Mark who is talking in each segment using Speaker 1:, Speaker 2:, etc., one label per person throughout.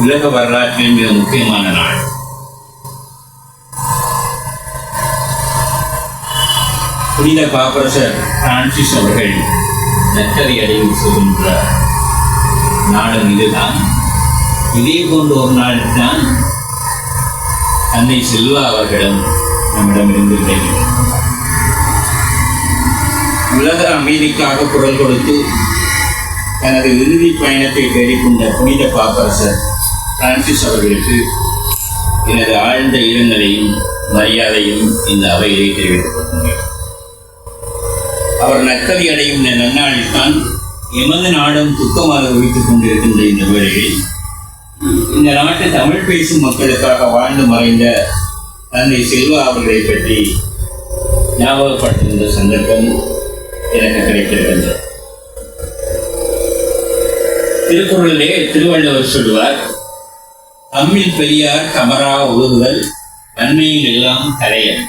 Speaker 1: உலக வரலாற்றில் மிக முக்கியமான நாள். புனித பாப்பரசர் பிரான்சிஸ் அவர்கள் நெத்தரை அடைவு சொல்கின்ற நாளும் இதுதான். இதே போன்ற ஒரு நாள் தான் தந்தை செல்வா அவர்களும் நம்மிடமிருந்து விலகினார் உலக அமைதிக்காக குரல் கொடுத்து தனது இறுதி பயணத்தை தேடிக்கொண்ட புனித பாப்பரசர் பிரான்சிஸ் அவர்களுக்கு எனது ஆழ்ந்த இரங்கலையும் மரியாதையும் இந்த அவையிலே தெரிவித்துக் கொள்கிறேன் அவர் நக்கதி அடையும் இந்த நன்னாளில்தான் எமது நாடும் துக்கமாக வைத்துக் கொண்டிருக்கின்ற இந்த வேளையில் இந்த நாட்டு தமிழ் பேசும் மக்களுக்காக வாழ்ந்து மறைந்த தந்தை செல்வா அவர்களை பற்றி ஞாபகப்படுத்துகின்ற சந்தர்ப்பம் எனக்கு கிடைத்திருக்கின்றது. திருக்குறளிலே திருவள்ளுவர் சொல்லுவார் தமிழ் பெரியார் கமரா ஒழுகுதல் நன்மையில் எல்லாம் தலையன்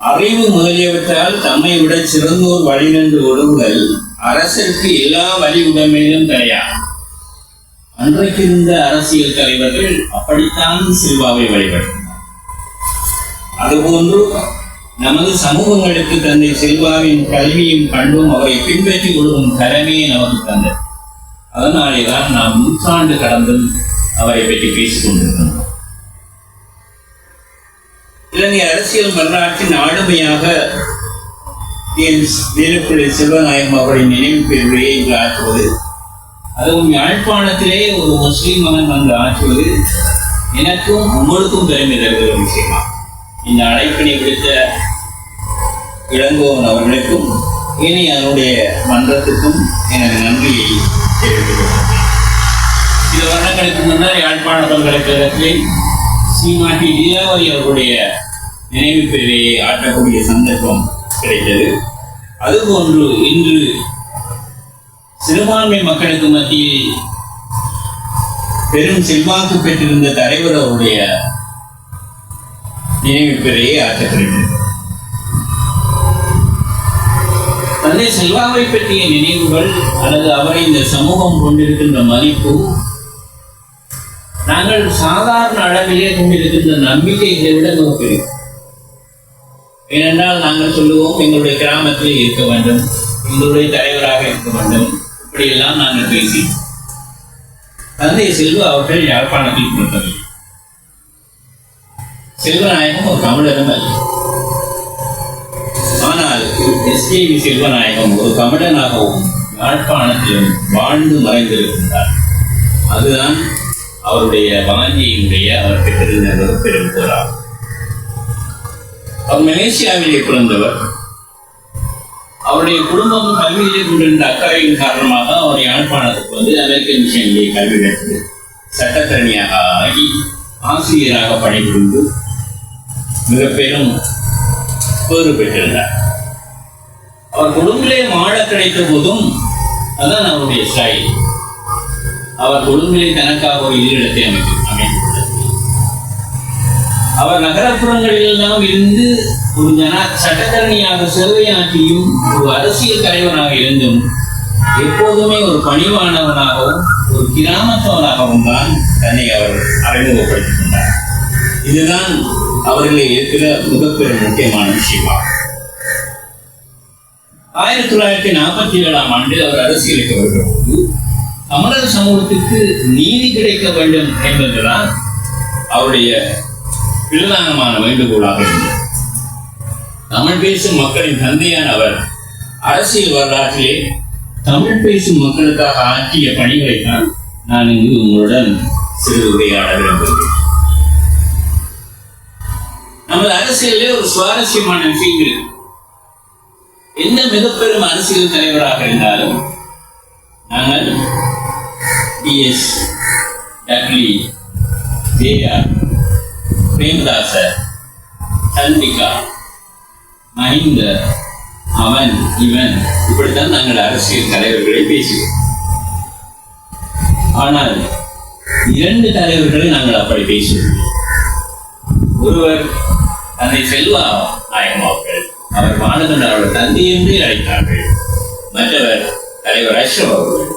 Speaker 1: அறிவு முதலியவற்றால் தம்மை விட சிறந்தோர் வழிநின்று ஒழுகுதல் அரசிற்கு எல்லா வழி உடைமையிலும் தரையா அன்றைக்கு இருந்த அரசியல் தலைவர்கள் அப்படித்தான் சில்வாவை வழிபடுத்தினார் அதுபோன்று நமது சமூகங்களுக்கு தந்தை செல்வாவின் கல்வியும் பண்பும் அவரை பின்பற்றி கொள்ளும் கடமையை நமக்கு தந்தது. அதனாலே தான் நாம் நூற்றாண்டு கடந்தும் அவரை பற்றி பேசிக் கொண்டிருக்கின்றோம் இலங்கை அரசியல் வரலாற்றின் ஆளுமையாக என் வீரப்பிள்ளை செல்வநாயகம் அவரின் நினைவு பெருமையை இங்கு ஆற்றுவது. அதுவும் யாழ்ப்பாணத்திலே ஒரு முஸ்லீம் மகன் வந்து ஆற்றுவது எனக்கும் உங்களுக்கும் பெருமை தருகிற விஷயமா? இந்த அழைப்பினை விடுத்த இளங்கோவன் அவர்களுக்கும் இனி அதனுடைய மன்றத்துக்கும் எனது நன்றியை தெரிவித்துக் கொள்கிறேன். சில வருடங்களுக்கு முன்னர் யாழ்ப்பாண பல்கலைக்கழகத்தில் சீமாட்டி லீலாவதி அவர்களுடைய நினைவு பெயரை ஆற்றக்கூடிய சந்தர்ப்பம் கிடைத்தது. அதுபோன்று இன்று சிறுபான்மை மக்களுக்கு மத்தியில் பெரும் செல்வாக்கு பெற்றிருந்த தலைவர் அவருடைய நினைவு பெயரையை ஆற்ற கிடைத்தது தந்தை செல்வாவை பற்றிய நினைவுகள் அல்லது அவரை இந்த சமூகம் கொண்டிருக்கின்ற மதிப்பு நாங்கள் சாதாரண அளவிலே கொண்டிருக்கின்ற நம்பிக்கைகளை விட நமக்கு ஏனென்றால் நாங்கள் சொல்லுவோம் எங்களுடைய கிராமத்திலே இருக்க வேண்டும் எங்களுடைய தலைவராக இருக்க வேண்டும். இப்படியெல்லாம் நாங்கள் பேசி. தந்தை செல்வ அவர்கள் யாழ்ப்பாணத்தில் கொடுத்தது செல்வநாயகம் ஒரு தமிழரும் அல்ல. ஆனால் எஸ்கேவி செல்வநாயகம் ஒரு தமிழனாகவும் யாழ்ப்பாணத்திலும் வாழ்ந்து மறைந்திருக்கின்றார். அதுதான் அவருடைய வாஞ்சியினுடைய அவர் பெற்றிருந்த ஒரு பெரும் போராகும் அவர் மலேசியாவிலே பிறந்தவர். அவருடைய குடும்பம் கல்வியிலே கொண்டிருந்த அக்கறையின் காரணமாக அவர் யாழ்ப்பாணத்துக்கு வந்து அமெரிக்க மிஷனிலே கல்வி கற்று சட்டத்தரணியாக ஆகி ஆசிரியராக பணிபுரிந்து மிக பெரும் பேறு பெற்றிருந்தார். அவர் குடும்பத்திலே மாட கிடைத்த போதும் அதான் அவருடைய ஸ்டைல். அவர் கொடுங்களில் தனக்காக ஒரு இருடத்தை அமைத்து அமைத்துள்ளார் அவர் நகரப்புறங்களிலெல்லாம் இருந்து ஒரு ஜன சட்டத்தரணியாக சேவையாற்றியும் ஒரு அரசியல் தலைவனாக இருந்தும் எப்போதுமே ஒரு பணிவானவனாகவும் ஒரு கிராமத்தவனாகவும் தான் தன்னை அவர் அறிமுகப்படுத்திக் கொண்டார். இதுதான் அவர்களில் இருக்கிற மிகப்பெரும் முக்கியமான விஷயமாகும் ஆயிரத்தி தொள்ளாயிரத்தி நாற்பத்தி ஏழாம் ஆண்டு அவர் அரசியலுக்கு வருகிற போது தமிழர் சமூகத்திற்கு நீதி கிடைக்க வேண்டும் என்பதுதான் அவருடைய பிரதானமான வேண்டுகோளாக இருந்தது. தமிழ் பேசும் மக்களின் தந்தையான அவர் அரசியல் வரலாற்றிலே தமிழ் பேசும் மக்களுக்காக ஆற்றிய பணிகளை தான் நான் இங்கு உங்களுடன் சிறு உரையாட விரும்புகிறேன். நமது அரசியலே ஒரு சுவாரஸ்யமான விஷயம் இருக்கு. எந்த மிகப்பெரும் அரசியல் தலைவராக இருந்தாலும் நாங்கள் D S Dudley J R Premadasa Chandrika Mahinda அவன் இவன் இப்படித்தான் நாங்கள் அரசியல் தலைவர்களை பேசுவோம் ஆனால் இரண்டு தலைவர்களை நாங்கள் அப்படி பேசுவோம் ஒருவர் தன்னை செல்வா நாயகம் அவர்கள் அவர் மாணவன் அவர்கள் தந்தை என்றே அழைத்தார்கள். மற்றவர் தலைவர் அஷ்ரப் அவர்கள்.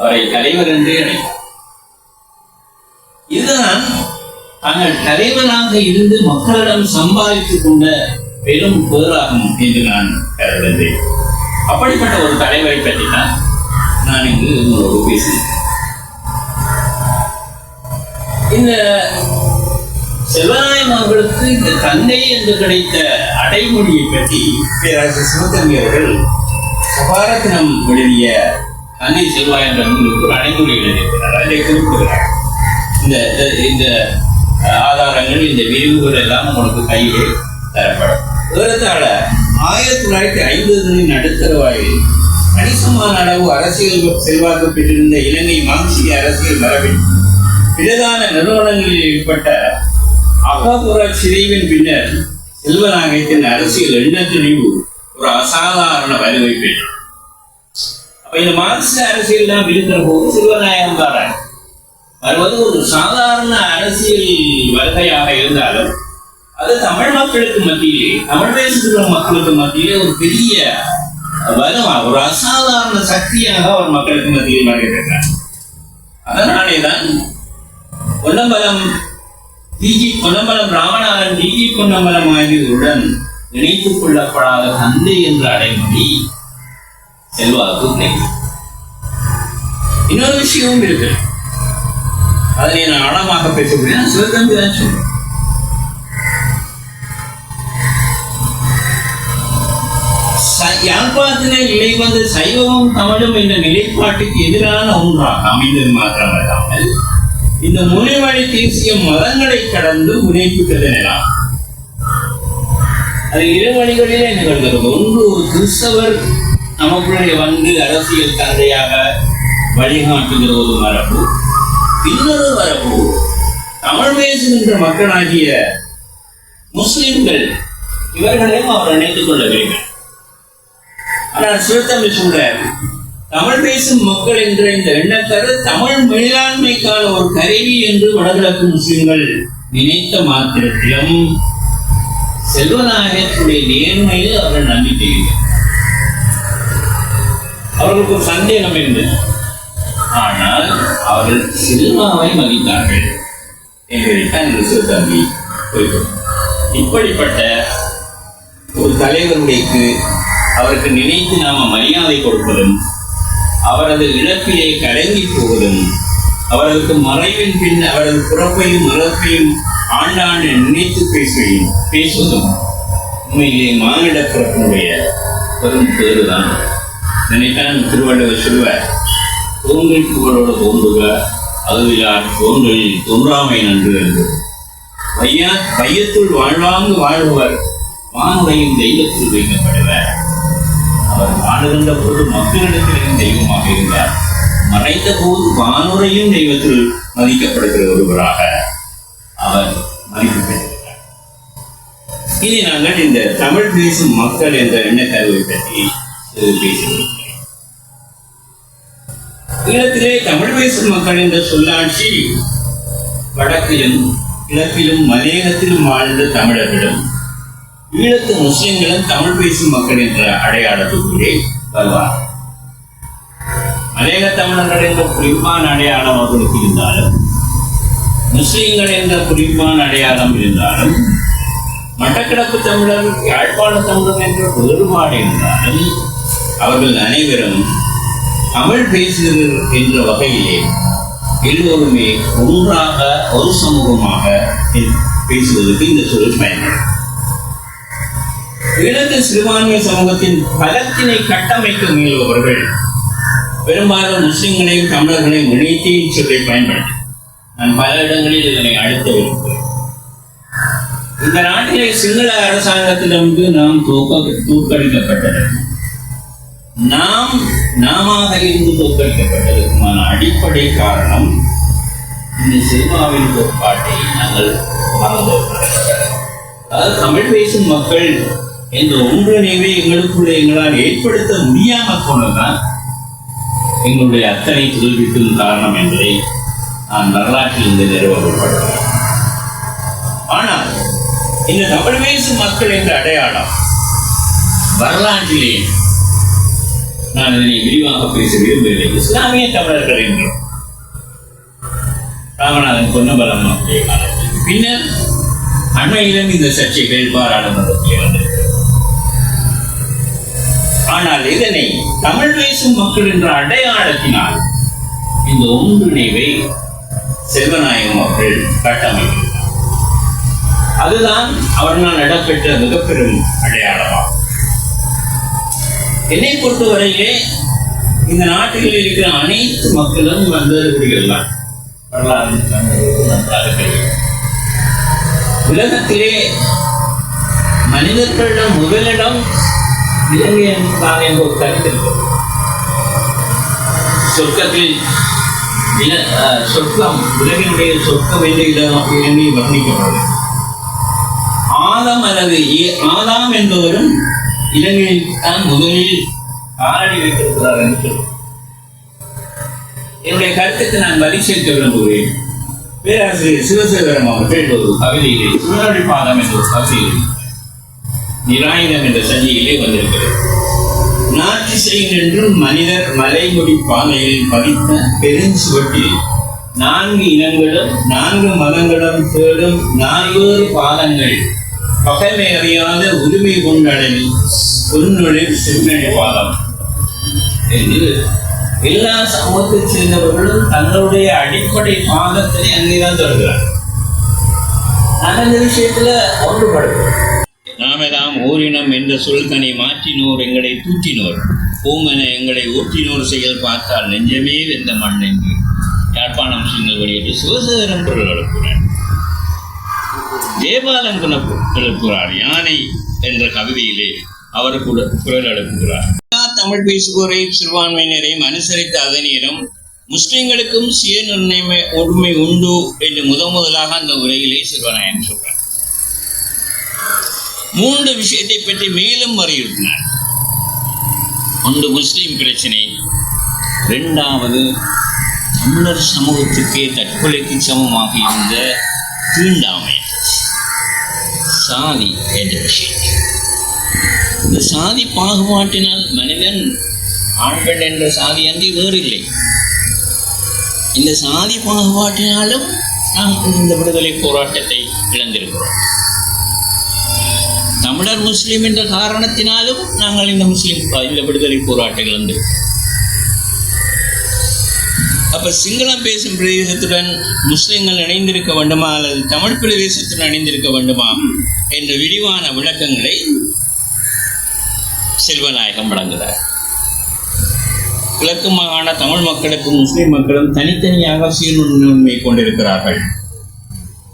Speaker 1: அவரை தலைவர் என்றே அழைத்தார். இதுதான் தாங்கள் தலைவனாக இருந்து மக்களிடம் சம்பாதித்துக் கொண்ட பெரும் பேராகும் என்று நான் கருதுகிறேன். அப்படிப்பட்ட ஒரு தலைவரை பற்றி தான் நான் இங்கு உங்களோடு பேசுகிறேன். இந்த செல்வராயம் அவர்களுக்கு இந்த தந்தை என்று கிடைத்த அடைமொழியை பற்றி பேராசிரியர் சிவத்தம்பி அவர்கள் எழுதிய தந்தை செல்வாய் என்ற நூலுக்கு ஒரு அடைமொழி எழுதியிருக்கிறார் அதில் குறிப்பிடுகிறார் இந்த இந்த- ஆதாரங்கள் இந்த விரிவுகள் எல்லாம் உங்களுக்கு கையில் தரப்படும். ஏறத்தாழ ஆயிரத்தி தொள்ளாயிரத்தி ஐம்பதுகளின் நடுத்தர நடுத்தரவாயில் கணிசமான அளவு அரசியல் செல்வாக்கு பெற்றிருந்த இலங்கை மார்க்சிய அரசியல் மரபில் பிரதான நிறுவனங்களில் ஏற்பட்ட அகபுற சிதைவின் பின்னர் செல்வநாயகத்தின் அரசியல் எண்ணத்துணிவு ஒரு அசாதாரண வலுவை பெற்றது. இந்த மார்க்சிஸ்ட் அரசியல் தான் இருக்கிற போது செல்வநாயகம் தாராங்க வருவது ஒரு சாதாரண அரசியல் வருகையாக இருந்தாலும் அது தமிழ் மக்களுக்கு மத்தியிலே தமிழ் பேசுகிற மக்களுக்கு மத்தியிலே ஒரு பெரிய பலமா ஒரு அசாதாரண சக்தியாக அவர் மக்களுக்கு மத்தியில் வருகிறார் அதனாலே தான் Ponnambalam T G Ponnambalam Ramanathan T G Ponnambalam ஆகியோருடன் இணைத்துக் கொள்ளப்படாத தந்தை என்ற அடைமொழி செல்வாக்கு கிடைக்கும் இன்னொரு விஷயமும் இருக்கு. அதனை நான் ஆழமாக பேசக்கூடிய சிவகம்பி தான் சொல்றேன் யாழ்ப்பாணத்திலே நிலை வந்து சைவமும் தமிழும் என்ற நிலைப்பாட்டுக்கு எதிரான ஒன்றாக அமைந்தது மாத்திரமல்லாமல் இந்த முனைவழி தேசிய மதங்களை கடந்து முனைப்புகிறது எனலாம் அது இரு வழிகளிலே நிகழ்கிறது. ஒன்று ஒரு கிறிஸ்தவர் நமக்குள்ளே வந்து அரசியல் தந்தையாக வழிகாட்டுகிற ஒரு மரபு இன்னொரு மரபு தமிழ் பேசுகின்ற மக்களாகிய முஸ்லிம்கள் இவர்களையும் அவர் இணைத்துக் கொள்ள வேண்டும். ஆனால் சிறுத்தம்பி சொல்றார் தமிழ் பேசும் மக்கள் என்ற இந்த எண்ணக்கரு தமிழ் மேலாண்மைக்கான ஒரு கருவி என்று வடகிழக்கு முஸ்லிம்கள் நினைத்த மாத்திரத்திலும் செல்வநாயகத்துடைய நேர்மையில் அவர்கள் நம்பிக்கை அவர்களுக்கு ஒரு சந்தேகம் இருந்தது ஆனால் அவர்கள் சினிமாவை மதித்தார்கள். என்பதைத்தான் இந்த சிறுத்தம்பி இப்படிப்பட்ட ஒரு தலைவருடைக்கு அவருக்கு நினைத்து நாம மரியாதை கொடுப்பதும் அவரது இழப்பிலே கலங்கி போவதும் அவரது மறைவின் பின் அவரது பிறப்பையும் இறப்பையும் ஆண்டாண்டு நினைத்து பேசுவதையும் பேசுவதும் உண்மையிலே மானிட பிறப்பினுடைய பெரும் பேருதான் நினைத்தான் திருவள்ளுவர் சொல்வார் தோன்றி புகழோடு தோன்றுக அதுவிலார் தோன்றலில் தோன்றாமை நன்று என்று வையா வையத்துள் வாழ்வாங்கு வாழ்பவர் வானுடையும் தெய்வத்தில் வைக்கப்படுவர். அவர் வாழுகின்ற போது மக்களிடத்திலும் தெய்வமாக இருந்தார். மறைந்த போது வானுரையும் தெய்வத்தில் மதிக்கப்படுகிற ஒருவராக அவர் மதிப்பு பெற்றிருக்கிறார். இனி நாங்கள் இந்த தமிழ் பேசும் மக்கள் என்ற எண்ணக்கருவை பற்றி பேசுகிறோம் ஈழத்திலே தமிழ் பேசும் மக்கள் என்ற சொல்லாட்சி வடக்கிலும் கிழக்கிலும் மலையகத்திலும் வாழ்ந்த தமிழர்களும் ஈழத்து முஸ்லிம்களும் தமிழ் பேசும் மக்கள் என்ற அடையாளத்துக்குள்ளே வருவார் மலையக தமிழர்கள் என்ற குறிப்பான அடையாளம் அவர்களுக்கு இருந்தாலும் முஸ்லிம்கள் என்ற குறிப்பான அடையாளம் இருந்தாலும் மட்டக்கிழப்பு தமிழர் யாழ்ப்பாண தமிழர் என்ற வேறுபாடு இருந்தாலும் அவர்கள் அனைவரும் தமிழ் பேசுகிறீர்கள் என்ற வகையிலே எல்லோருமே ஒன்றாக ஒரு சமூகமாக பேசுவதற்கு இந்த சொல் பயன்படும். இலங்கை சிறுபான்மை சமூகத்தின் பலத்தினை கட்டமைக்க முயல்பவர்கள் பெரும்பாலும் முஸ்லிம்களையும் தமிழர்களையும் இணைத்தே இச்சொல்லை பயன்படுத்தி நான் பல இடங்களில் இதனை அழுத்த விரும்புகிறேன் இந்த நாட்டிலே சிங்கள அரசாங்கத்திலிருந்து நாம் தோக்க தோற்கடிக்கப்பட்டது நாம் நாம இருந்து தோற்கடிக்கப்பட்டதற்குமான அடிப்படை காரணம் இந்த சினிமாவின் கோட்பாட்டை நாங்கள் மறந்தோம் அதாவது தமிழ் பேசும் மக்கள் என்ற ஒன்றிணைவை எங்களுக்குள்ள எங்களால் ஏற்படுத்த முடியாமல் போனதுதான் எங்களுடைய அத்தனை தோல்விக்கும் காரணம் என்பதை நான் வரலாற்றில் இருந்து நிறுவப்படுகிறேன் ஆனால் இந்த தமிழ் பேசும் மக்கள் என்ற அடையாளம் வரலாற்றிலே நான் இதனை விரிவாக பேச விரும்பவில்லை. இஸ்லாமிய தமிழர்கள் என்றும் ராமநாதன் பொன்னபலம் அவருடைய காலத்தில். பின்னர் அண்மையிலும் இந்த சர்ச்சைகள் பாராளுமன்றத்தில் வந்திருக்கிறது. ஆனால் இதனை தமிழ் பேசும் மக்கள் என்ற அடையாளத்தினால் இந்த ஒன்றிணைவை செல்வநாயகம் அவர்கள் கட்டமைக்கிறார். அதுதான் அவர்களால் இடம்பெற்ற மிகப்பெரும் அடையாளமாகும். என்னை பொறுத்தவரையிலே இந்த நாட்டில் இருக்கிற அனைத்து மக்களும் வந்தவர்கள் தான் வரலாறு நன்றாக உலகத்திலே மனிதர்களிடம் முதலிடம் இலங்கை என்பதுதான் என்ற ஒரு கருத்து இருக்கிறது சொர்க்கத்தில் சொர்க்கம் உலகினுடைய சொர்க்கம் என்று இடம் இலங்கை வர்ணிக்கப்படுது ஆதம் அல்லது ஆதாம் என்பவரும் இலங்கையில் தான் முதலில் காலடி வைத்திருக்கிறார் என்று என்னுடைய கருத்துக்கு நான் வரி சேர்க்க விரும்புகிறேன். பேராசிரியர் சிவசேகரம் அவர்கள் ஒரு கவிதையிலே சுழறி பாதம் என்ற ஒரு கவிதையிலே நிராயுதம் என்ற சஞ்சியிலே வந்திருக்கிறது நாட்டிசையில் என்றும் மனிதர் மலைமுடி பாதையில் பதித்த பெருஞ்சுவட்டில் நான்கு இனங்களும் நான்கு மதங்களும் தேடும் நால்வேறு பாதங்கள் பகைமை அறியாத உரிமை கொண்டடல் பொன்னுளிர் சிறுநழி என்று எல்லா சமூகத்தைச் சேர்ந்தவர்களும் தங்களுடைய அடிப்படை பாதத்தை அங்கேதான் தொடர்கிறார் அந்த விஷயத்துல ஒன்றுபடுகிறேன் நாமெல்லாம் ஓரினம் என்ற சொல்கனை மாற்றினோர் எங்களை தூற்றினோர். பூமென எங்களை ஊற்றினோர் செயல் பார்த்தால் நெஞ்சமே வெந்த மண் என்று யாழ்ப்பாணம் சிங்கள் வெளியிட்டு சிவசேகரன் பொருள் எழுப்புகிறார் ஜெயபாலன் எழுப்புகிறார் யானை என்ற கவிதையிலே அவர் கூட குரல் எழுப்புகிறார். தமிழ் பேசுவோரையும் சிறுபான்மையினரையும் அனுசரித்த அதே முஸ்லிம்களுக்கும் சுய நிர்ணய உரிமை உண்டு என்று முதன் முதலாக அந்த உரையிலே சிறுவனாயன் சொல்றார் மூன்று விஷயத்தை பற்றி மேலும் வலியுறுத்தினார். ஒன்று முஸ்லிம் பிரச்சனை. இரண்டாவது தமிழர் சமூகத்துக்கே தற்கொலைக்கு சமமாக இருந்த தீண்டாமை. சாதி என்ற விஷயம் இந்த சாதி பாகுபாட்டினால் மனிதன் ஆண் பெண் என்ற சாதி அன்றி வேறு இல்லை இந்த சாதி பாகுபாட்டினாலும் நாம் இந்த விடுதலை போராட்டத்தை இழந்திருக்கிறோம். தமிழர் முஸ்லீம் என்ற காரணத்தினாலும் நாங்கள் இந்த முஸ்லீம் இந்த விடுதலை போராட்டம் இழந்திருக்கிறோம். அப்ப சிங்களம் பேசும் பிரதேசத்துடன் முஸ்லிம்கள் இணைந்திருக்க வேண்டுமா? அல்லது தமிழ் பிரதேசத்துடன் இணைந்திருக்க வேண்டுமா? என்ற விரிவான விளக்கங்களை செல்வநாயகம் வழங்குகிறார். கிழக்கு மாகாண தமிழ் மக்களுக்கும் முஸ்லிம் மக்களும் தனித்தனியாக சுயநுண்மை கொண்டிருக்கிறார்கள்.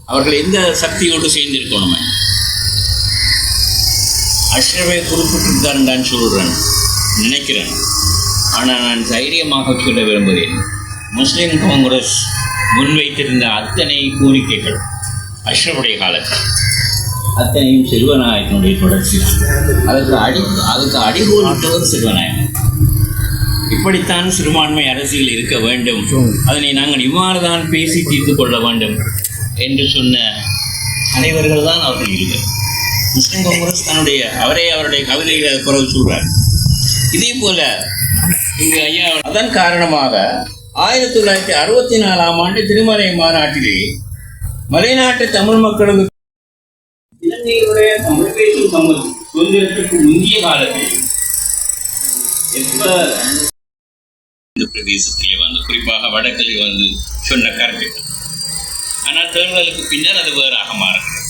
Speaker 1: அவர்கள் எந்த சக்தியோடு சேர்ந்திருக்கணுமே? அஷ்ரவை குறிப்பிட்டிருக்காருன்னு நான் சொல்கிறேன் நினைக்கிறேன். ஆனால் நான் தைரியமாக சொல்ல விரும்புகிறேன். முஸ்லிம் காங்கிரஸ் முன்வைத்திருந்த அத்தனை கோரிக்கைகள் அஷ்ரஃபுடைய காலத்தில். அத்தனையும் செல்வநாயகனுடைய தொடர்ச்சி அதுக்கு அடி அதுக்கு அடிகோலிட்டவர் செல்வநாயகன் இப்படித்தான் சிறுபான்மை அரசியல் இருக்க வேண்டும். அதனை நாங்கள் இவ்வாறு தான் பேசி தீர்த்து கொள்ள வேண்டும் என்று சொன்ன அனைவர்கள் தான் அவர்கள் இல்லை முஸ்லிம் காங்கிரஸ் தன்னுடைய அவரே அவருடைய கவிதைகளை குரல் சொல்றார். இதே போல இங்கு ஐயா அதன் காரணமாக ஆயிரத்தி தொள்ளாயிரத்தி அறுபத்தி நாலாம் ஆண்டு திருமலை மாநாட்டிலே மலைநாட்டு தமிழ் மக்களுக்கு இலங்கையுடைய தமிழ் பேசும் தமிழ் சுதந்திரத்திற்கு முந்தைய காலத்தில் எப்ப இந்த பிரதேசத்திலே வந்து குறிப்பாக வடக்கிலே வந்து சொன்ன கருத்துக்கள். ஆனால் தேர்தலுக்கு பின்னர் அது வேறாக மாறுகிறது